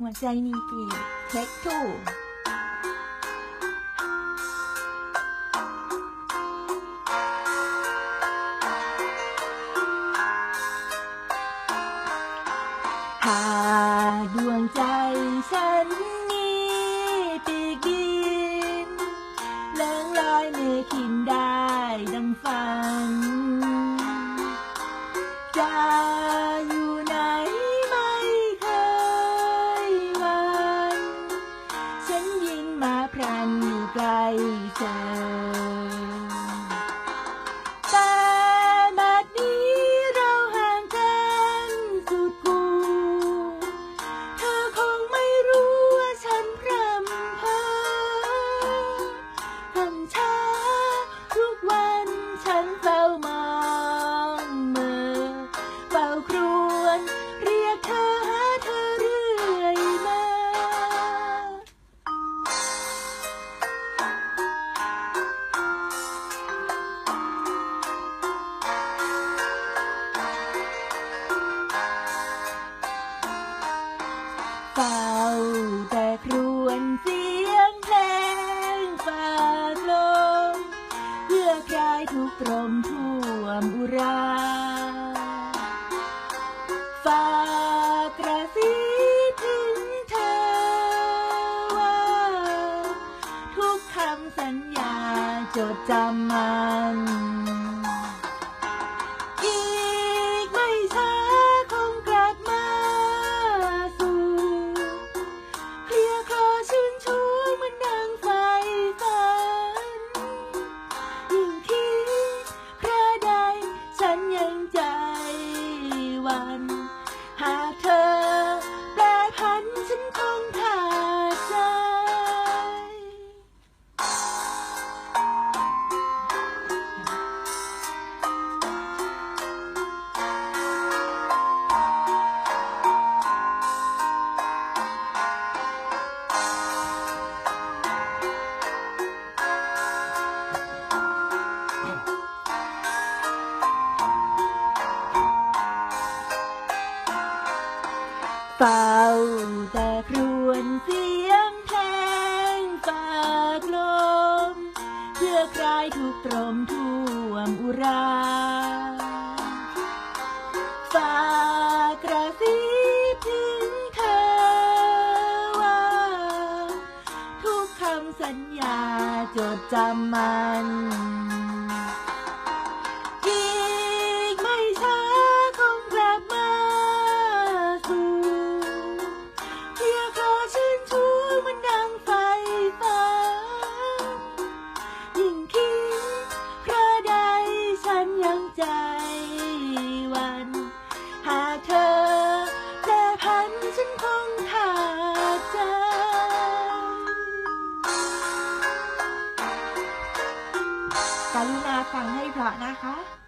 หัวใจมีปีกเทคทูหาดวงใจฉันมีปีกบินเลื่องลอยเมฆขินได้ดังฝัน เรียกเธอหาเธอเรื่อยมา เฝ้าแต่ครวญเสียงเพลงฝากลมเพื่อคลายทุกข์ตรมท่วมอุรา ฝากกระซิบถึงเธอว่าทุกคำสัญญาจดจำมันอีกไม่ช้าคงกลับมาสู่เพลียคอชื่นชูเหมันดังไฟฝันยิ่งคิดคราใดฉันยังใจวัน ห เฝ้าแต่ครวญเสียงเพลงฝากลม เพื่อคลายทุกตรมท่วมอุราฝากกระซิบถึงเธอว่า ทุกคำสัญญาจดจำมัน รุณาฟังให้เพราะนะคะ